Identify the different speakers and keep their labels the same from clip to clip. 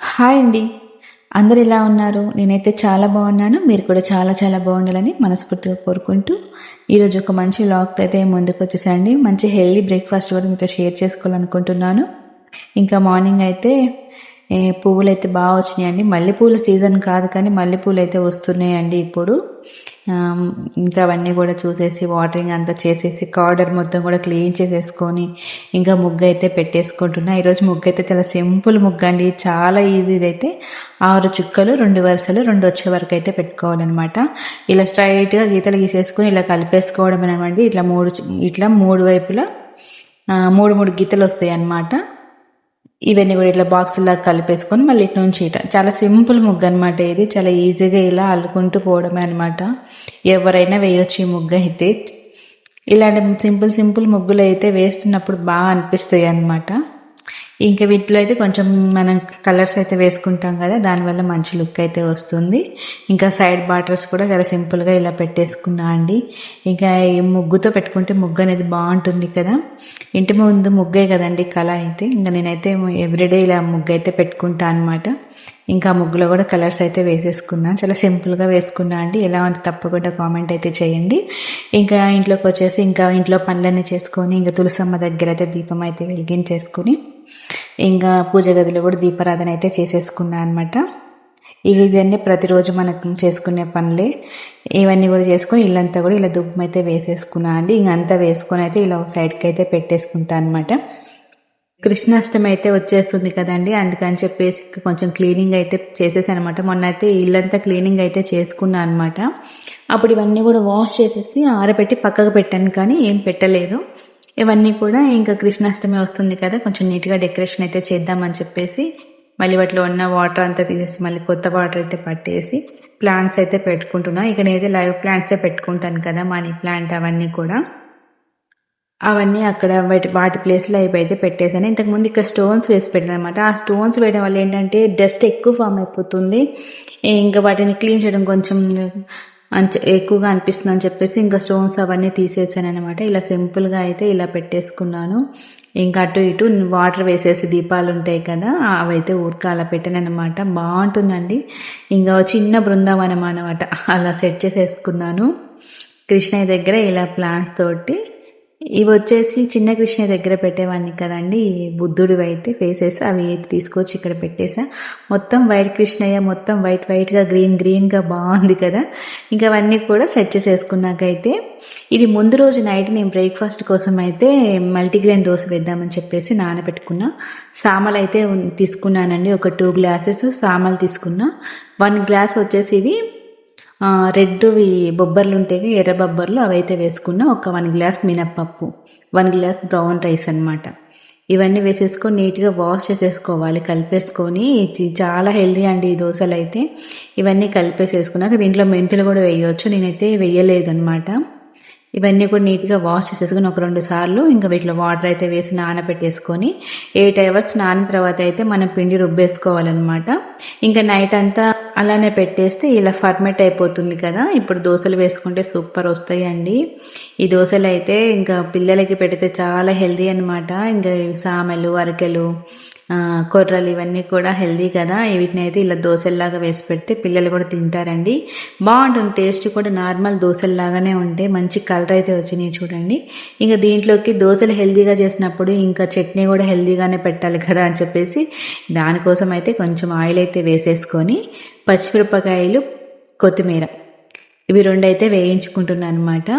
Speaker 1: Hi అండి. అందరు ఎలా ఉన్నారు? నేనైతే చాలా బాగున్నాను. మీరు కూడా చాలా చాలా బాగుండాలని మనస్ఫూర్తిగా కోరుకుంటూ ఈరోజు ఒక మంచి లాక్తో అయితే ముందుకు వచ్చేసానండి. మంచి హెల్దీ బ్రేక్ఫాస్ట్ కూడా మీతో షేర్ చేసుకోవాలనుకుంటున్నాను. ఇంకా మార్నింగ్ అయితే పువ్వులు అయితే బాగా వచ్చినాయండి. మల్లెపూల సీజన్ కాదు కానీ మల్లెపూలు అయితే వస్తున్నాయండి ఇప్పుడు. ఇంకా అవన్నీ కూడా చూసేసి వాటరింగ్ అంతా చేసేసి కార్డర్ మొత్తం కూడా క్లీన్ చేసేసుకొని ఇంకా ముగ్గు అయితే పెట్టేసుకుంటున్నా. ఈరోజు ముగ్గు అయితే చాలా సింపుల్ ముగ్గు అండి. చాలా ఈజీ అయితే ఆరు చుక్కలు రెండు వరుసలు రెండు వచ్చే వరకు అయితే పెట్టుకోవాలన్నమాట. ఇలా స్ట్రైట్గా గీతలు గీసేసుకొని ఇలా కలిపేసుకోవడం అనమాట ఇట్లా మూడు చు- ఇట్లా మూడు వైపులా మూడు మూడు గీతలు వస్తాయి అన్నమాట ఇవన్నీ కూడా ఇట్లా బాక్సులా కలిపేసుకొని మళ్ళీ ఇటు నుంచి ఇట. చాలా సింపుల్ ముగ్గు అనమాట ఇది. చాలా ఈజీగా ఇలా అల్లుకుంటూ పోవడమే అనమాట ఎవరైనా వేయొచ్చు ఈ ముగ్గు అయితే. ఇలాంటి సింపుల్ సింపుల్ ముగ్గులు అయితే వేస్తున్నప్పుడు బాగా అనిపిస్తాయి అనమాట ఇంకా వీటిలో అయితే కొంచెం మనం కలర్స్ అయితే వేసుకుంటాం కదా దానివల్ల మంచి లుక్ అయితే వస్తుంది. ఇంకా సైడ్ బార్డర్స్ కూడా చాలా సింపుల్గా ఇలా పెట్టేసుకున్నా అండి. ఇంకా ఈ ముగ్గుతో పెట్టుకుంటే ముగ్గు అనేది బాగుంటుంది కదా. ఇంటి ముందు ముగ్గే కదండి కళ అయితే. ఇంకా నేనైతే ఎవ్రీడే ఇలా ముగ్గు అయితే పెట్టుకుంటా అనమాట ఇంకా ముగ్గులో కూడా కలర్స్ అయితే వేసేసుకున్నాను చాలా సింపుల్గా వేసుకున్నా అండి. ఎలా ఉంది తప్పకుండా కామెంట్ అయితే చేయండి. ఇంకా ఇంట్లోకి వచ్చేసి ఇంకా ఇంట్లో పనులన్నీ చేసుకొని ఇంకా తులసమ్మ దగ్గర అయితే దీపం అయితే వెలిగించేసుకుని ఇంకా పూజ గదిలో కూడా దీపారాధన అయితే చేసేసుకున్నా అనమాట ఇవన్నీ ప్రతిరోజు మనకు చేసుకునే పనులే. ఇవన్నీ కూడా చేసుకొని ఇల్లంతా కూడా ఇలా దుబ్బం అయితే వేసేసుకున్నా అండి. ఇంక అంతా వేసుకొని అయితే ఇలా ఒక సైడ్కి అయితే పెట్టేసుకుంటా అనమాట కృష్ణాష్టమి అయితే వచ్చేస్తుంది కదండి. అందుకని చెప్పేసి కొంచెం క్లీనింగ్ అయితే చేసేసాను అనమాట మొన్న అయితే ఇల్లంతా క్లీనింగ్ అయితే చేసుకున్నా అనమాట అప్పుడు ఇవన్నీ కూడా వాష్ చేసేసి ఆరబెట్టి పక్కకు పెట్టాను కానీ ఏం పెట్టలేదు. ఇవన్నీ కూడా ఇంకా కృష్ణాష్టమి వస్తుంది కదా కొంచెం నీట్గా డెకరేషన్ అయితే చేద్దామని చెప్పేసి మళ్ళీ వాటిలో ఉన్న వాటర్ అంతా తీసేసి మళ్ళీ కొత్త వాటర్ అయితే పట్టేసి ప్లాంట్స్ అయితే పెట్టుకుంటున్నా. ఇక నేనైతే లైవ్ ప్లాంట్సే పెట్టుకుంటాను కదా మనీ ప్లాంట్ అవన్నీ కూడా. అవన్నీ అక్కడ వాటి వాటి ప్లేస్లో అవి అయితే పెట్టేశాను. ఇంతకుముందు ఇక్కడ స్టోన్స్ వేసి పెట్టాను అనమాట ఆ స్టోన్స్ వేయడం వల్ల ఏంటంటే డస్ట్ ఎక్కువ ఫామ్ అయిపోతుంది. ఇంకా వాటిని క్లీన్ చేయడం కొంచెం ఎక్కువగా అనిపిస్తుంది అని చెప్పేసి ఇంకా స్టోన్స్ అవన్నీ తీసేసాను అనమాట ఇలా సింపుల్గా అయితే ఇలా పెట్టేసుకున్నాను. ఇంకా అటు ఇటు వాటర్ వేసేసి దీపాలు ఉంటాయి కదా అవైతే ఊరిక అలా పెట్టాను అనమాట బాగుంటుందండి. ఇంకా చిన్న బృందావనం అనమాట అలా సెట్ చేసేసుకున్నాను. కృష్ణయ్య దగ్గర ఇలా ప్లాంట్స్ తోటి ఇవి వచ్చేసి చిన్న కృష్ణ దగ్గర పెట్టేవాడిని కదండి. బుద్ధుడు అయితే ఫేసెస్ అవి తీసుకొచ్చి ఇక్కడ పెట్టేసా. మొత్తం వైట్ కృష్ణయ్య మొత్తం వైట్ వైట్గా గ్రీన్ గ్రీన్గా బాగుంది కదా. ఇంకా అవన్నీ కూడా సెట్ చేసేసుకున్నాకైతే ఇది ముందు రోజు నైట్ నేను బ్రేక్ఫాస్ట్ కోసం అయితే మల్టీగ్రెయిన్ దోశ వేద్దామని చెప్పేసి నానబెట్టుకున్నా. సామలు అయితే తీసుకున్నానండి. ఒక టూ గ్లాసెస్ సామలు తీసుకున్నా. వన్ గ్లాస్ వచ్చేసి ఇవి రెడ్వి బొబ్బర్లు ఉంటాయి ఎర్ర బొబ్బర్లు అవైతే వేసుకున్నా ఒక వన్ గ్లాస్ మినప్పప్పు వన్ గ్లాస్ బ్రౌన్ రైస్ అన్నమాట. ఇవన్నీ వేసేసుకొని నీట్గా వాష్ చేసేసుకోవాలి కలిపేసుకొని. చాలా హెల్దీ అండి ఈ దోశలు అయితే ఇవన్నీ కలిపేసేసుకున్నాక దీంట్లో మెంతులు కూడా వేయవచ్చు నేనైతే వేయలేదనమాట ఇవన్నీ కూడా నీట్గా వాష్ చేసేసుకుని ఒక రెండు సార్లు ఇంకా వీటిలో వాటర్ అయితే వేసి నానబెట్టేసుకొని ఎయిట్ అవర్స్ నానిన తర్వాత అయితే మనం పిండి రుబ్బేసుకోవాలన్నమాట. ఇంకా నైట్ అంతా అలానే పెట్టేస్తే ఇలా ఫర్మెంట్ అయిపోతుంది కదా. ఇప్పుడు దోశలు వేసుకుంటే సూపర్ వస్తాయండి. ఈ దోశలు అయితే ఇంకా పిల్లలకి పెడితే చాలా హెల్దీ అనమాట ఇంకా సామెలు అరకెలు కొర్రలు ఇవన్నీ కూడా హెల్దీ కదా. వీటిని అయితే ఇలా దోశల్లాగా వేసి పెడితే పిల్లలు కూడా తింటారండి. బాగుంటుంది టేస్ట్ కూడా నార్మల్ దోశల్లాగానే ఉంటే మంచి కలర్ అయితే వచ్చినాయి చూడండి. ఇంకా దీంట్లోకి దోశలు హెల్దీగా చేసినప్పుడు ఇంకా చట్నీ కూడా హెల్దీగానే పెట్టాలి కదా అని చెప్పేసి దానికోసం అయితే కొంచెం ఆయిల్ అయితే వేసేసుకొని పచ్చిమిరపకాయలు కొత్తిమీర. ఇవి రెండు అయితే వేయించుకుంటున్నాను అనమాట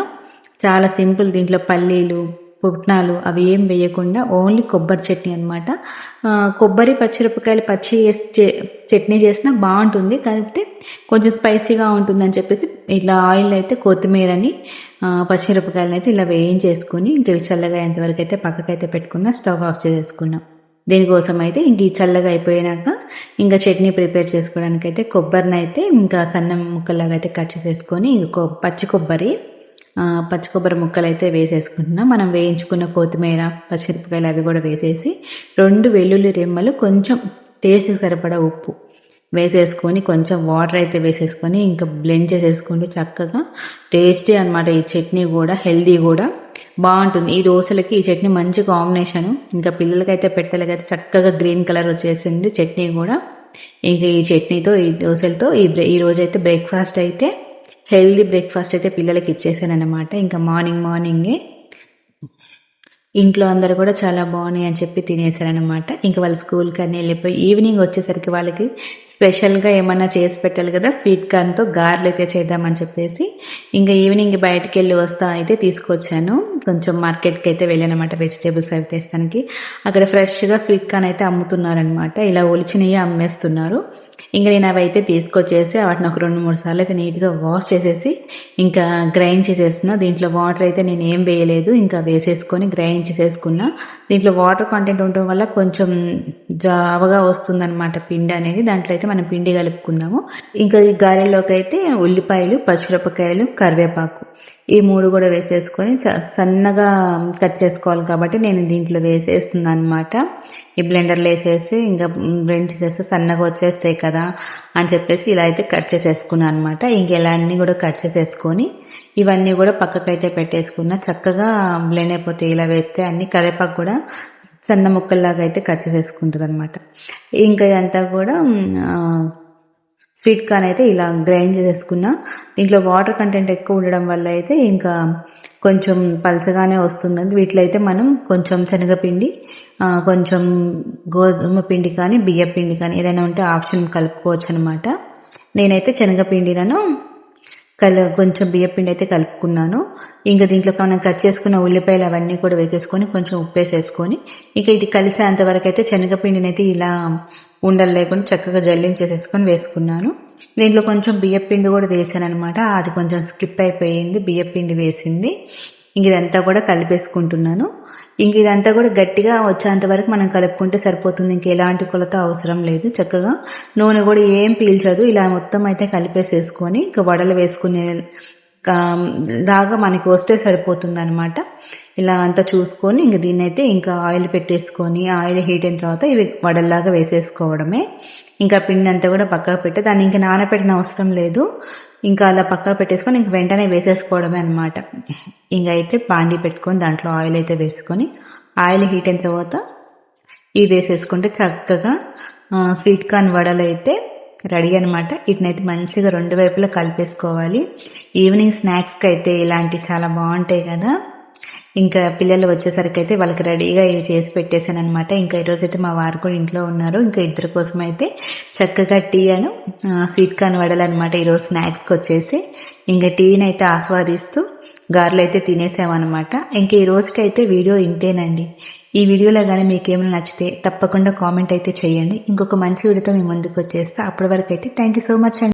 Speaker 1: చాలా సింపుల్ దీంట్లో పల్లీలు పుట్నాలు అవి ఏం వేయకుండా ఓన్లీ కొబ్బరి చట్నీ అనమాట కొబ్బరి పచ్చిమిరపకాయలు పచ్చి వేసి చే- చట్నీ చేసినా బాగుంటుంది. కాకపోతే కొంచెం స్పైసీగా ఉంటుందని చెప్పేసి ఇట్లా ఆయిల్ అయితే కొత్తిమీరని ఆ, పచ్చిమిరపకాయలని అయితే ఇలా వేయించేసుకుని ఇంకా చల్లగా అయ్యేంతవరకు అయితే పక్కకైతే పెట్టుకున్నా స్టవ్ ఆఫ్ చేసేసుకున్నాం. దీనికోసం అయితే ఇంక ఈ చల్లగా అయిపోయినాక ఇంకా చట్నీ ప్రిపేర్ చేసుకోవడానికి అయితే కొబ్బరిని అయితే ఇంకా సన్న ముక్కలాగా అయితే కట్ చేసేసుకొని ఇంక పచ్చి కొబ్బరి పచ్చి కొబ్బరి ముక్కలు అయితే వేసేసుకుంటున్నాం. మనం వేయించుకున్న కొత్తిమీర పచ్చిమిరపకాయలు అవి కూడా వేసేసి రెండు వెల్లుల్లి రెమ్మలు కొంచెం టేస్ట్కి సరిపడా ఉప్పు వేసేసుకొని కొంచెం వాటర్ అయితే వేసేసుకొని ఇంకా బ్లెండ్ చేసేసుకుంటే చక్కగా టేస్టీ అన్నమాట. ఈ చట్నీ కూడా హెల్దీ కూడా బాగుంటుంది. ఈ దోశలకి ఈ చట్నీ మంచి కాంబినేషన్ ఇంకా పిల్లలకైతే పెట్టలకైతే చక్కగా గ్రీన్ కలర్ వచ్చేసింది చట్నీ కూడా. ఇంకా ఈ చట్నీతో ఈ దోశలతో ఈ బ్రే ఈ రోజైతే బ్రేక్ఫాస్ట్ అయితే హెల్దీ బ్రేక్ఫాస్ట్ అయితే పిల్లలకి ఇచ్చేసానమాట ఇంకా మార్నింగ్ మార్నింగే ఇంట్లో అందరు కూడా చాలా బాగున్నాయి అని చెప్పి తినేసారనమాట ఇంకా వాళ్ళు స్కూల్కి అన్నీ వెళ్ళిపోయి ఈవినింగ్ వచ్చేసరికి వాళ్ళకి స్పెషల్గా ఏమన్నా చేసి పెట్టాలి కదా స్వీట్ కార్న్తో గార్లు అయితే చేద్దామని చెప్పేసి ఇంకా ఈవినింగ్ బయటకు వెళ్ళి వస్తా అయితే తీసుకొచ్చాను. కొంచెం మార్కెట్కి అయితే వెళ్ళానమాట వెజిటేబుల్స్ అవి తెస్తానికి. అక్కడ ఫ్రెష్గా స్వీట్ కార్న్ అయితే అమ్ముతున్నారనమాట ఇలా ఒలిచినవి అమ్మేస్తున్నారు. ఇంకా నేను అవి అయితే తీసుకొచ్చేసి వాటిని ఒక రెండు మూడు సార్లు అయితే నీట్గా వాష్ చేసేసి ఇంకా గ్రైండ్ చేసేస్తున్నా. దీంట్లో వాటర్ అయితే నేను ఏం వేయలేదు. ఇంకా వేసేసుకొని గ్రైండ్ చేసేసుకున్నా. దీంట్లో వాటర్ కంటెంట్ ఉండటం వల్ల కొంచెం జావగా వస్తుందన్నమాట పిండి అనేది. దాంట్లో అయితే మనం పిండి కలుపుకుందాము. ఇంకా ఈ గారెలోకి అయితే ఉల్లిపాయలు పచ్చిమిరపకాయలు కరివేపాకు ఈ మూడు కూడా వేసేసుకొని సన్నగా కట్ చేసుకోవాలి కాబట్టి నేను దీంట్లో వేసేస్తున్నాను అనమాట ఈ బ్లెండర్లో వేసేసి ఇంకా బ్లెండ్ చేస్తే సన్నగా వచ్చేస్తాయి కదా అని చెప్పేసి ఇలా అయితే కట్ చేసేసుకున్నాను అనమాట ఇంకెలా అన్నీ కూడా కట్ చేసేసుకొని ఇవన్నీ కూడా పక్కకైతే పెట్టేసుకున్న. చక్కగా బ్లెండ్ అయిపోతే ఇలా వేస్తే అన్ని కరివేపాకు కూడా సన్న ముక్కల్లాగా అయితే కట్ చేసేసుకుంటుంది అనమాట ఇంకా ఇదంతా కూడా స్వీట్ కార్న్ అయితే ఇలా గ్రైండ్ చేసేసుకున్నా. దీంట్లో వాటర్ కంటెంట్ ఎక్కువ ఉండడం వల్ల అయితే ఇంకా కొంచెం పలచగానే వస్తుందని వీటిలో అయితే మనం కొంచెం శనగపిండి కొంచెం గోధుమ పిండి కానీ బియ్య పిండి కానీ ఏదైనా ఉంటే ఆప్షన్ కలుపుకోవచ్చు అనమాట నేనైతే శనగపిండిలను కల కొంచెం బియ్యపిండి అయితే కలుపుకున్నాను. ఇంకా దీంట్లో మనం కట్ చేసుకున్న ఉల్లిపాయలు అవన్నీ కూడా వేసేసుకొని కొంచెం ఉప్పు వేసేసుకొని ఇంకా ఇది కలిసేంత వరకు అయితే శనగపిండిని అయితే ఇలా ఉండలు లేకుండా చక్కగా జల్లించేసేసుకొని వేసుకున్నాను. దీంట్లో కొంచెం బియ్యపిండి కూడా వేసాను అనమాట అది కొంచెం స్కిప్ అయిపోయింది బియ్యపిండి వేసింది. ఇంక ఇదంతా కూడా కలిపేసుకుంటున్నాను. ఇంక ఇదంతా కూడా గట్టిగా వచ్చేంత వరకు మనం కలుపుకుంటే సరిపోతుంది. ఇంక ఎలాంటి కొలత అవసరం లేదు. చక్కగా నూనె కూడా ఏం పీల్చదు. ఇలా మొత్తం అయితే కలిపేసేసుకొని ఇంకా వడలు వేసుకునే లాగా మనకి వస్తే సరిపోతుంది అనమాట ఇలా అంతా చూసుకొని ఇంక దీన్ని అయితే ఇంకా ఆయిల్ పెట్టేసుకొని ఆయిల్ హీట్ అయిన తర్వాత ఇవి వడల్లాగా వేసేసుకోవడమే. ఇంకా పిండి అంతా కూడా పక్కకు పెట్టి దాన్ని ఇంకా నానపెట్టిన అవసరం లేదు. ఇంకా అలా పక్క పెట్టేసుకొని ఇంక వెంటనే వేసేసుకోవడమే అనమాట ఇంక అయితే పాండి పెట్టుకొని దాంట్లో ఆయిల్ అయితే వేసుకొని ఆయిల్ హీట్ అయిన తర్వాత ఇవి వేసేసుకుంటే చక్కగా స్వీట్ కార్న్ వడలు అయితే రెడీ అనమాట వీటినైతే మంచిగా రెండు వైపులా కలిపేసుకోవాలి. ఈవినింగ్ స్నాక్స్కి అయితే ఇలాంటివి చాలా బాగుంటాయి కదా. ఇంకా పిల్లలు వచ్చేసరికి అయితే వాళ్ళకి రెడీగా ఇవి చేసి పెట్టేశాను అనమాట ఇంకా ఈరోజు అయితే మా వారు కూడా ఇంట్లో ఉన్నారు. ఇంకా ఇద్దరి కోసం అయితే చక్కగా టీ అను స్వీట్ కార్న్ వడలనమాట అనమాట ఈరోజు స్నాక్స్కి వచ్చేసి. ఇంకా టీని అయితే ఆస్వాదిస్తూ గారెలు అయితే తినేసామన్నమాట. ఇంకా ఈ రోజుకైతే వీడియో ఇంతేనండి. ఈ వీడియోలో కానీ మీకు ఏమైనా నచ్చితే తప్పకుండా కామెంట్ అయితే చేయండి. ఇంకొక మంచి వీడియోతో మీ ముందుకు వచ్చేస్తా. అప్పటి వరకు అయితే థ్యాంక్ యూ సో మచ్ అండి.